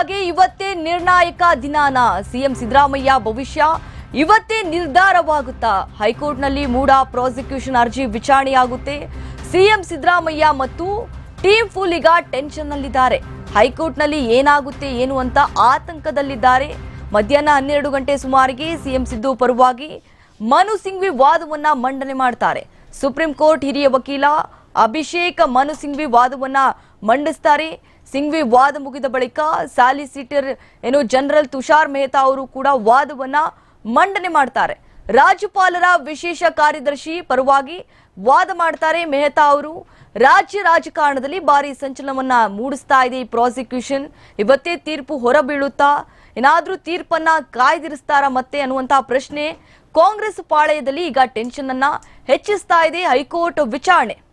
ಮೆಹತಾಗೆ ಇವತ್ತೇ ನಿರ್ಣಾಯಕ ದಿನಾನ. ಸಿಎಂ ಸಿದ್ದರಾಮಯ್ಯ ಭವಿಷ್ಯ ಇವತ್ತೇ ನಿರ್ಧಾರವಾಗುತ್ತಾ? ಹೈಕೋರ್ಟ್ನಲ್ಲಿ ಮೂಡ ಪ್ರಾಸಿಕ್ಯೂಷನ್ ಅರ್ಜಿ ವಿಚಾರಣೆಯಾಗುತ್ತೆ. ಸಿಎಂ ಸಿದ್ದರಾಮಯ್ಯ ಮತ್ತು ಟೀಮ್ ಫುಲ್ ಈಗ ಟೆನ್ಷನ್ ನಲ್ಲಿದ್ದಾರೆ ಹೈಕೋರ್ಟ್ನಲ್ಲಿ ಏನಾಗುತ್ತೆ, ಏನು ಅಂತ ಆತಂಕದಲ್ಲಿದ್ದಾರೆ. ಮಧ್ಯಾಹ್ನ ಹನ್ನೆರಡು ಗಂಟೆ ಸುಮಾರಿಗೆ ಸಿಎಂ ಸಿದ್ದು ಪರವಾಗಿ ಮನು ಸಿಂಘ್ವಿ ವಾದವನ್ನ ಮಂಡನೆ ಮಾಡ್ತಾರೆ. ಸುಪ್ರೀಂ ಕೋರ್ಟ್ ಹಿರಿಯ ವಕೀಲ ಅಭಿಷೇಕ್ ಮನು ಸಿಂಘ್ವಿ ವಾದವನ್ನ ಮಂಡಿಸ್ತಾರೆ. ಸಿಂಘ್ವಿ ವಾದ ಮುಗಿದ ಬಳಿಕ ಸಾಲಿಸಿಟರ್ ಏನು ಜನರಲ್ ತುಷಾರ್ ಮೆಹ್ತಾ ಅವರು ಕೂಡ ವಾದವನ್ನ ಮಂಡನೆ ಮಾಡ್ತಾರೆ. ರಾಜ್ಯಪಾಲರ ವಿಶೇಷ ಕಾರ್ಯದರ್ಶಿ ಪರವಾಗಿ ವಾದ ಮಾಡ್ತಾರೆ ಮೆಹ್ತಾ ಅವರು. ರಾಜ್ಯ ರಾಜಕಾರಣದಲ್ಲಿ ಭಾರಿ ಸಂಚಲನವನ್ನ ಮೂಡಿಸ್ತಾ ಇದೆ ಈ ಪ್ರಾಸಿಕ್ಯೂಷನ್. ಇವತ್ತೇ ತೀರ್ಪು ಹೊರಬೀಳುತ್ತಾ, ಏನಾದ್ರೂ ತೀರ್ಪನ್ನ ಕಾಯ್ದಿರಿಸ್ತಾರ ಮತ್ತೆ ಅನ್ನುವಂತಹ ಪ್ರಶ್ನೆ ಕಾಂಗ್ರೆಸ್ ಪಾಳೆಯದಲ್ಲಿ ಈಗ ಟೆನ್ಷನ್ ಅನ್ನ ಹೆಚ್ಚಿಸ್ತಾ ಇದೆ ಹೈಕೋರ್ಟ್ ವಿಚಾರಣೆ.